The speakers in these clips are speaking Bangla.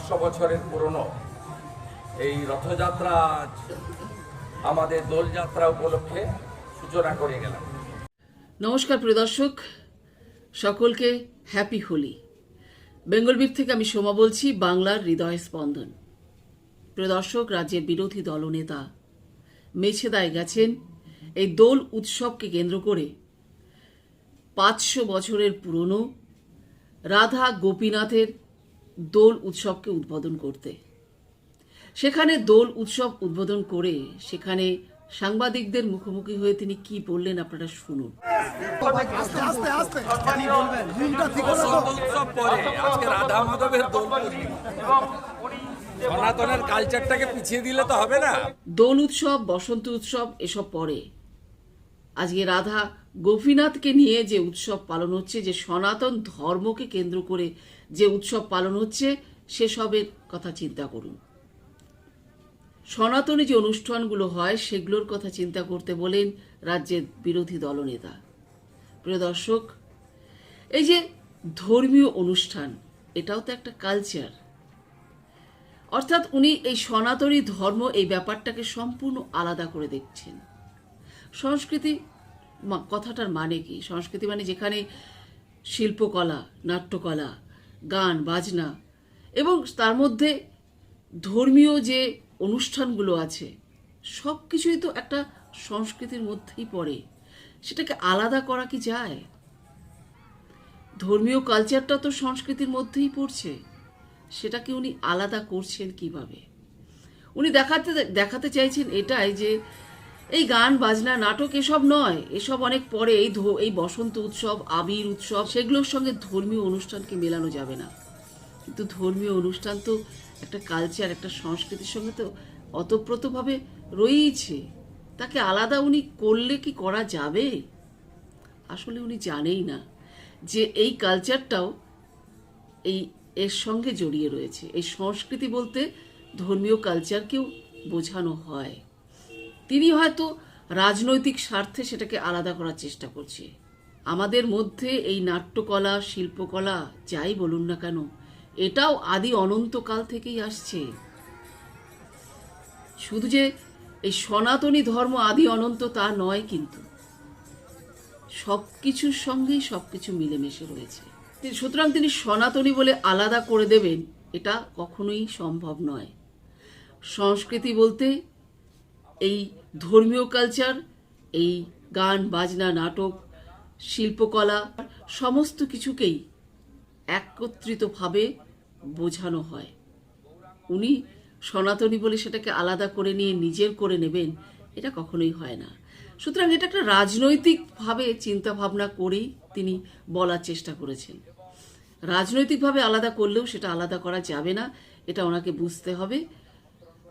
পাঁচশো বছরের পুরনো। এই রথযাত্রা আমাদের দোলযাত্রা উপলক্ষে সূচনা করে গেলাম। নমস্কার প্রিয় দর্শক, সকলকে হ্যাপি হোলি বেঙ্গলবীর থেকে আমি সোমা বলছি, বাংলার হৃদয় স্পন্দন। প্রিয় দর্শক, রাজ্যের বিরোধী দলনেতা মেছেদায় গেছেন এই দোল উৎসবকে কেন্দ্র করে। পাঁচশো বছরের পুরনো রাধা গোপীনাথের দোল উৎসবকে উদ্বোধন করতে। সেখানে দোল উৎসব উদ্বোধন করে সেখানে সাংবাদিকদের মুখোমুখি হয়ে তিনি কি বললেন আপনারা শুনুন। সনাতনের কালচারটাকে পিছিয়ে তো হবে না। দোল উৎসব বসন্ত উৎসব এসব পরে। আজকে রাধা গোপীনাথকে নিয়ে যে উৎসব পালন হচ্ছে, যে সনাতন ধর্মকে কেন্দ্র করে যে উৎসব পালন হচ্ছে, সেসবের কথা চিন্তা করুন। সনাতনী যে অনুষ্ঠানগুলো হয়, সেগুলোর কথা চিন্তা করতে বলেন রাজ্যের বিরোধী দলনেতা। প্রিয় দর্শক, এই যে ধর্মীয় অনুষ্ঠান, এটাও তো একটা কালচার অর্থাৎ উনি এই সনাতনী ধর্ম, এই ব্যাপারটাকে সম্পূর্ণ আলাদা করে দেখছেন। সংস্কৃতি কথাটার মানে কি? সংস্কৃতি মানে যেখানে শিল্পকলা, নাট্যকলা, গান, বাজনা এবং তার মধ্যে ধর্মীয় যে অনুষ্ঠানগুলো আছে সব কিছুই তো একটা সংস্কৃতির মধ্যেই পড়ে। সেটাকে আলাদা করা কি যায়? ধর্মীয় কালচারটা তো সংস্কৃতির মধ্যেই পড়ছে। সেটাকে উনি আলাদা করছেন কীভাবে? উনি দেখাতে দেখাতে চাইছেন এটাই যে এই গান, বাজনা, নাটক এসব নয়। এসব অনেক পরে এই এই বসন্ত উৎসব, আবির উৎসব, সেগুলোর সঙ্গে ধর্মীয় অনুষ্ঠানকে মেলানো যাবে না। কিন্তু ধর্মীয় অনুষ্ঠান তো একটা কালচার একটা সংস্কৃতির সঙ্গে তো অতপ্রতভাবে রয়েইছে। তাকে আলাদা উনি করলে কি করা যাবে? আসলে উনি জানেই না যে এই কালচারটাও এই, এর সঙ্গে জড়িয়ে রয়েছে। এই সংস্কৃতি বলতে ধর্মীয় কালচারকেও বোঝানো হয়। তিনি হয়তো রাজনৈতিক স্বার্থে সেটাকে আলাদা করার চেষ্টা করছে। আমাদের মধ্যে এই নাট্যকলা, শিল্পকলা, যাই বলুন না কেন, এটাও আদি অনন্তকাল থেকেই আসছে। শুধু যে এই সনাতনী ধর্ম আদি অনন্ত তা নয় কিন্তু সব কিছুর সঙ্গেই সব কিছু মিলেমিশে রয়েছে। সুতরাং তিনি সনাতনী বলে আলাদা করে দেবেন, এটা কখনোই সম্ভব নয়। সংস্কৃতি বলতে এই ধর্মীয় কালচার এই গান, বাজনা, নাটক, শিল্পকলা, সমস্ত কিছুকেই একত্রিতভাবে বোঝানো হয়। উনি সনাতনী বলে সেটাকে আলাদা করে নিয়ে নিজের করে নেবেন, এটা কখনোই হয় না। সুতরাং এটা একটা রাজনৈতিকভাবে চিন্তাভাবনা করেই তিনি বলার চেষ্টা করেছেন। রাজনৈতিকভাবে আলাদা করলেও সেটা আলাদা করা যাবে না, এটা ওনাকে বুঝতে হবে।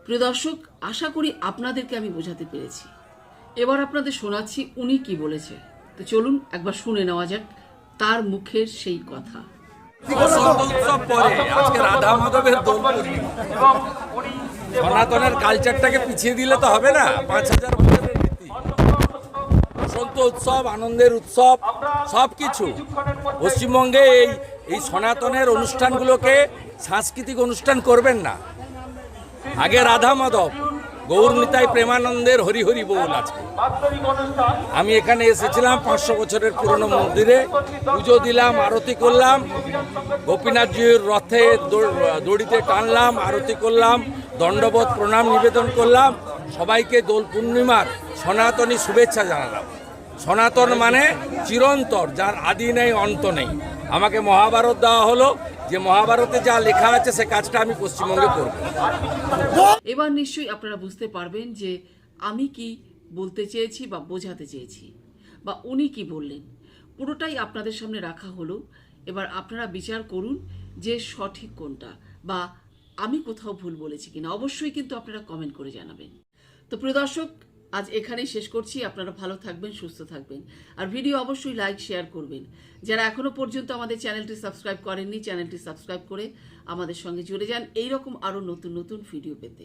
প্রিয় দর্শক, আশা করি আপনাদেরকে আমি বোঝাতে পেরেছি। এবার আপনাদের শোনাচ্ছি উনি কি বলেছে। তো চলুন একবার শুনে নেওয়া যাক তার মুখের সেই কথা। উৎসব পরে আজকে সনাতনের কালচারটাকে পিছিয়ে দিলে তো হবে না, পাঁচ হাজার বছরের রীতি বসন্ত উৎসব, আনন্দের উৎসব সব কিছু পশ্চিমবঙ্গে এই এই সনাতনের অনুষ্ঠানগুলোকে সাংস্কৃতিক অনুষ্ঠান করবেন না। আগে রাধা মাধব, গৌর গৌরনিতাই প্রেমানন্দের হরি হরি বল আজকে আমি এখানে এসেছিলাম পাঁচশো বছরের পুরনো মন্দিরে, পুজো দিলাম, আরতি করলাম গোপীনাথজির রথে দড়িতে টানলাম, আরতি করলাম দণ্ডবোধ প্রণাম নিবেদন করলাম, সবাইকে দোল পূর্ণিমার সনাতনী শুভেচ্ছা জানালাম। সনাতন মানে চিরন্তর, যার আদি নেই, অন্ত নেই। আমাকে মহাভারত দেওয়া হলো যে মহাভারতে যা লেখা আছে সে কাজটা আমি পশ্চিমবঙ্গে করব। এবার নিশ্চয়ই আপনারা বুঝতে পারবেন যে আমি কি বলতে চেয়েছি বা বোঝাতে চেয়েছি, বা উনি কি বললেন। পুরোটাই আপনাদের সামনে রাখা হলো। এবার আপনারা বিচার করুন যে সঠিক কোনটা, বা আমি কোথাও ভুল বলেছি কিনা। অবশ্যই কিন্তু আপনারা কমেন্ট করে জানাবেন। তো প্রিয় দর্শক আজ এখানেই শেষ করছি। আপনারা ভালো থাকবেন, সুস্থ থাকবেন। আর ভিডিও অবশ্যই লাইক শেয়ার করবেন। যারা এখনও পর্যন্ত আমাদের চ্যানেলটি সাবস্ক্রাইব করেননি, চ্যানেলটি সাবস্ক্রাইব করে আমাদের সঙ্গে জুড়ে যান। এইরকম আরও নতুন নতুন ভিডিও পেতে।